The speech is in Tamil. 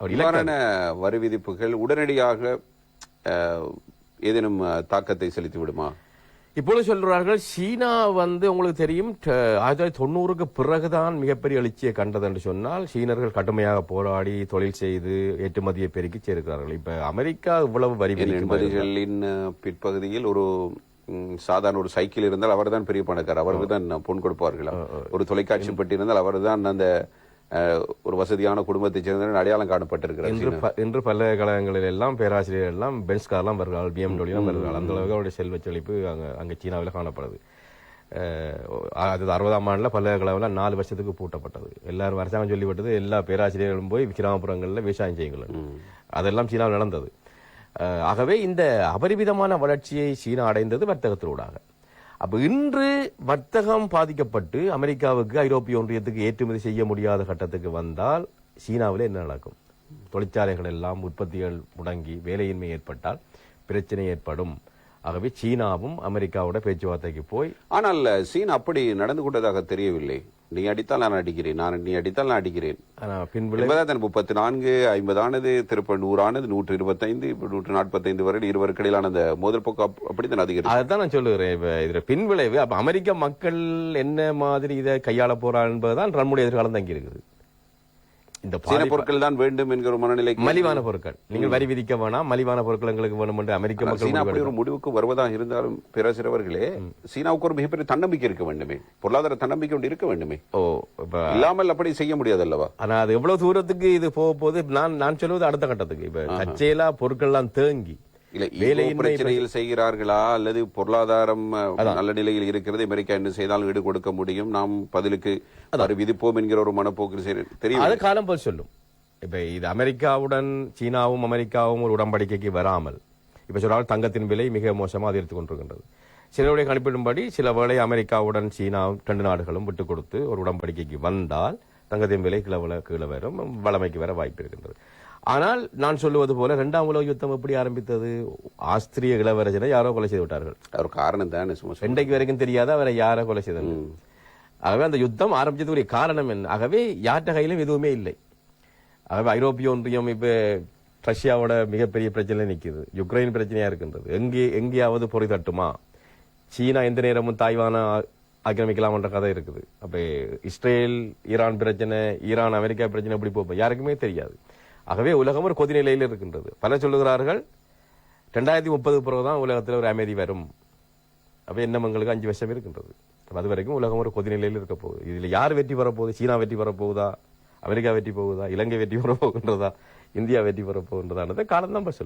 அவர் இவ்வாறான வரி விதிப்புகள் உடனடியாக ஏதேனும் தாக்கத்தை செலுத்தி விடுமா? இப்பொழுது சொல்றார்கள் சீனா வந்து உங்களுக்கு தெரியும் ஆயிரத்தி தொள்ளாயிரத்தி தொண்ணூறுக்கு பிறகுதான் மிகப்பெரிய எழுச்சியை கண்டது என்று சொன்னால் சீனர்கள் கடுமையாக போராடி தொழில் செய்து ஏற்றுமதியை பெருக்கி சேர்க்கிறார்கள். இப்ப அமெரிக்கா இவ்வளவு வரி? எண்பதுகளின் பிற்பகுதியில் ஒரு சாதாரண ஒரு சைக்கிள் இருந்தால் அவர்தான் பெரிய பணக்காரர். அவருக்கு தான் பொன் கொடுப்பார்களா? ஒரு தொலைக்காட்சி பெட்டி இருந்தால் அவர்தான் அந்த அஹ், ஒரு வசதியான குடும்பத்தைச் சேர்ந்த அடையாளம் காணப்பட்டிருக்கிறார் இன்று இன்று பல்கலைக்கழகங்களில் எல்லாம் பேராசிரியர்கள் எல்லாம் பென்ஸ் கார்லாம் வருகிறார்கள் பிஎம்டபிள்யூ எல்லாம் வருகிறார்கள். அந்த அளவுக்கு அவருடைய செல்வ செழிப்பு அங்க அங்க சீனாவில் காணப்படுது. அது அறுபதாம் ஆண்டுல பல்கலைக்கழகம் நாலு வருஷத்துக்கு பூட்டப்பட்டது. எல்லாரும் அரசாங்கம் சொல்லிவிட்டது எல்லா பேராசிரியர்களும் போய் கிராமப்புறங்களில் விவசாயம் செய்யுங்கள் அதெல்லாம் சீனாவில் நடந்தது. ஆகவே இந்த அபரிமிதமான வளர்ச்சியை சீனா அடைந்தது வர்த்தகத்திலூடாக அப்போ இன்று வர்த்தகம் பாதிக்கப்பட்டு அமெரிக்காவுக்கு ஐரோப்பிய ஒன்றியத்துக்கு ஏற்றுமதி செய்ய முடியாத கட்டத்துக்கு வந்தால் சீனாவில் என்ன நடக்கும்? தொழிற்சாலைகள் எல்லாம் உற்பத்திகள் முடங்கி வேலையின்மை ஏற்பட்டால் பிரச்சனை ஏற்படும். ஆகவே சீனாவும் அமெரிக்காவோட பேச்சுவார்த்தைக்கு போய் ஆனால் சீன் அப்படி நடந்து கொண்டதாக தெரியவில்லை. நீ அடித்தால் நான் அடிக்கிறேன். நான் நீ அடித்தால் நான் அடிக்கிறேன். என்பதால் முப்பத்தி நான்கு ஐம்பதானது திருப்ப நூறானது நூற்று இருபத்தைந்து நூற்று நாற்பத்தைந்து வரை இருவருக்கு இடையிலான அந்த மோதல் போக்கு அப்- அப்படித்தான் அதிகரிக்கும் அதுதான் நான் சொல்லுகிறேன். இப்ப இதுல பின்விளைவு அப்ப அமெரிக்க மக்கள் என்ன மாதிரி இதை கையாள போறார் என்பதுதான் நம்முடைய எதிர்காலம் தங்கி இருக்குது இந்த சீன பொருட்கள் தான் வேண்டும் என்கிற ஒரு மனநிலைக்கு மலிவான பொருட்கள். நீங்கள் வரி விதிக்க வேணாம் மலிவான பொருட்கள் எங்களுக்கு வேணும் என்று அமெரிக்க மக்கள் சீனா அப்படி ஒரு முடிவுக்கு வருவதாக இருந்தாலும் பேராசிரியர்களே சீனாவுக்கு ஒரு மிகப்பெரிய தன்னம்பிக்கை இருக்க வேண்டுமே. பொருளாதார தன்னம்பிக்கை ஒன்று இருக்க வேண்டுமே. ஓ இல்லாமல் அப்படி செய்ய முடியாது அல்லவா? ஆனா அது எவ்வளவு தூரத்துக்கு இது போக போகுது? நான் நான் சொல்லுவது அடுத்த கட்டத்துக்கு. இப்ப தற்செயலா பொருட்கள்லாம் தேங்கி இல்ல ஈகோ வேலையின்மை பிரச்சனையில் செய்கிறார்களா? அல்லது பொருளாதாரம் நல்ல நிலையில் இருக்கிறது அமெரிக்கா என்ன செய்தாலும் ஈடு கொடுக்க முடியும். நாம் பதிலுக்கு விதிப்போம் என்கிற ஒரு மனப்போக்கில் செய்ய- தெரியும். அது காலம் போல் சொல்லும். இப்ப இது அமெரிக்காவுடன் சீனாவும் அமெரிக்காவும் ஒரு உடன்படிக்கைக்கு வராமல் இப்ப சொல்றாங்க தங்கத்தின் விலை மிக மோசமா அதிகரித்துக் கொண்டிருக்கின்றது. சிலருடைய கணிப்பிடும்படி சில வேளை அமெரிக்காவுடன் சீனா ரெண்டு நாடுகளும் விட்டுக் கொடுத்து ஒரு உடன்படிக்கைக்கு வந்தால் தங்கத்தின் விலை கீழே கீழே வரும் வளமைக்கு வர வாய்ப்பு இருக்கின்றது. ஆனால் நான் சொல்லுவது போல இரண்டாம் உலக யுத்தம் எப்படி ஆரம்பித்தது? ஆஸ்திரிய இளவரசரை யாரோ கொலை செய்து விட்டார்கள். ஒரு காரணம் தான் சும்மா. இன்றைக்கு வரைக்கும் தெரியாத அவரை யாரை கொலை செய்தாங்க ஆகவே அந்த யுத்தம் ஆரம்பிச்சதுக்குரிய காரணம் என்ன? ஆகவே யார்கிட்ட கையிலும் எதுவுமே இல்லை. ஆகவே ஐரோப்பிய ஒன்றியம் இப்ப ரஷ்யாவோட மிகப்பெரிய பிரச்சனை நிக்குது. யுக்ரைன் பிரச்சனையா இருக்கின்றது. எங்கே எங்கேயாவது பொறி தட்டுமா? சீனா எந்த நேரமும் தாய்வான ஆக்கிரமிக்கலாம் என்ற கதை இருக்குது. அப்ப இஸ்ரேல் ஈரான் பிரச்சனை ஈரான் அமெரிக்கா பிரச்சனை எப்படி போகும்? யாருக்குமே தெரியாது. ஆகவே உலகம் ஒரு கொதி நிலையில் இருக்கின்றது. பலர் சொல்லுகிறார்கள் ரெண்டாயிரத்தி முப்பது பிறகு தான் உலகத்தில் ஒரு அமைதி வரும். அப்ப எண்ணமங்களுக்கு அஞ்சு வருஷம் இருக்கின்றது. அது வரைக்கும் உலகம் ஒரு கொதி நிலையில் இருக்க போகுது. இதில் யார் வெற்றி வரப்போகுது சீனா வெற்றி வரப்போகுதா அமெரிக்கா வெற்றி போகுதா? இலங்கை வெற்றி பெற போகின்றதா? இந்தியா வெற்றி பெற போகின்றதானதை காலம் தான் சொல்லும்